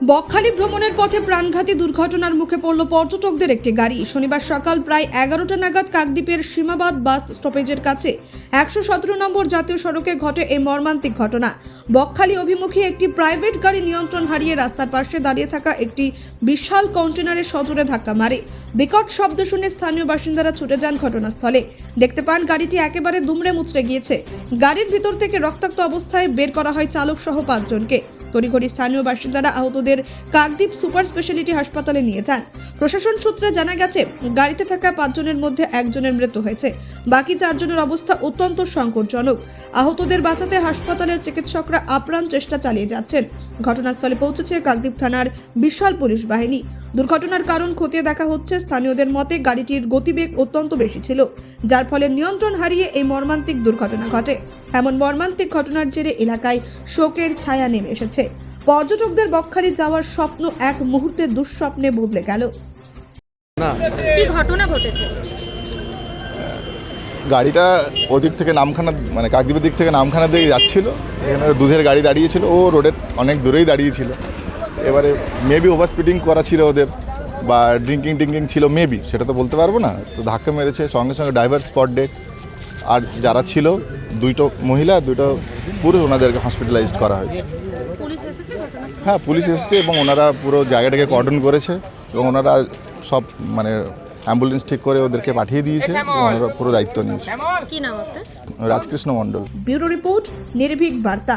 বকখালি ভ্রমণের পথে প্রাণঘাতী দুর্ঘটনার মুখে পড়ল পর্যটকদের একটি গাড়ি। শনিবার সকাল প্রায় এগারোটা নাগাদ কাকদ্বীপের সীমাবাদ বাস স্টপেজের কাছে একশো সতেরো নম্বর জাতীয় সড়কে ঘটে এই মর্মান্তিক ঘটনা। বকখালি অভিমুখী একটি প্রাইভেট গাড়ি নিয়ন্ত্রণ হারিয়ে রাস্তার পাশে দাঁড়িয়ে থাকা একটি বিশাল কন্টেনারের সজোরে ধাক্কা মারে। বিকট শব্দ শুনে স্থানীয় বাসিন্দারা ছুটে যান ঘটনাস্থলে। দেখতে পান, গাড়িটি একেবারে দুমড়ে মুচড়ে গিয়েছে। গাড়ির ভিতর থেকে রক্তাক্ত অবস্থায় বের করা হয় চালক সহ পাঁচজনকে। তড়িঘড়ি স্থানীয় বাসিন্দারা আহতদের কাকদ্বীপ সুপার স্পেশালিটি হাসপাতালে নিয়ে যান। প্রশাসন সূত্রে জানা গেছে, গাড়িতে থাকা পাঁচজনের মধ্যে একজনের মৃত্যু হয়েছে। বাকি চারজনের অবস্থা অত্যন্ত সংকটজনক। আহতদের বাঁচাতে হাসপাতালের চিকিৎসকরা আপ্রাণ চেষ্টা চালিয়ে যাচ্ছেন। ঘটনাস্থলে পৌঁছেছে কাকদ্বীপ থানার বিশাল পুলিশ বাহিনী। দুর্ঘটনার কারণ খতিয়ে দেখা হচ্ছে, স্থানীয়দের মতে গাড়িটির গতিবেগ অত্যন্ত বেশি ছিল, যার ফলে নিয়ন্ত্রণ হারিয়ে এই মর্মান্তিক দুর্ঘটনা ঘটে। এমন মর্মান্তিক ঘটনার জেরে এলাকায় শোকের ছায়া নেমে এসেছে। পর্যটকদের বকখালি যাওয়ার স্বপ্ন এক মুহূর্তে দুঃস্বপ্নে বদলে গেল। কি ঘটনা ঘটেছে? গাড়িটা ওদিক থেকে নামখানা মানে কাকদ্বীপের দিক থেকে নামখানা দিকে যাচ্ছিল। এখানে দুধের গাড়ি দাঁড়িয়েছিল। ও রোডের অনেক দূরেই দাঁড়িয়েছিল। এবারে মেবি ওভার স্পিডিং করা ছিল ওদের বা ড্রিঙ্কিং টিঙ্কিং ছিল মেবি সেটা তো বলতে পারব না। তো ধাক্কা মেরেছে সঙ্গে সঙ্গে ড্রাইভার স্পট ডেট আর যারা ছিল দুইটো মহিলা দুইটো পুরুষ ওনাদেরকে হসপিটালাইজড করা হয়েছে। হ্যাঁ পুলিশ এসেছে এবং ওনারা পুরো জায়গাটাকে কর্ডন করেছে এবং ওনারা সব মানে অ্যাম্বুলেন্স ঠিক করে ওদেরকে পাঠিয়ে দিয়েছে এবং ওনারা পুরো দায়িত্ব নিয়েছে। কি নাম আপনার? রাজকৃষ্ণ মণ্ডল। ব্যুরো রিপোর্ট নির্ভীক বার্তা।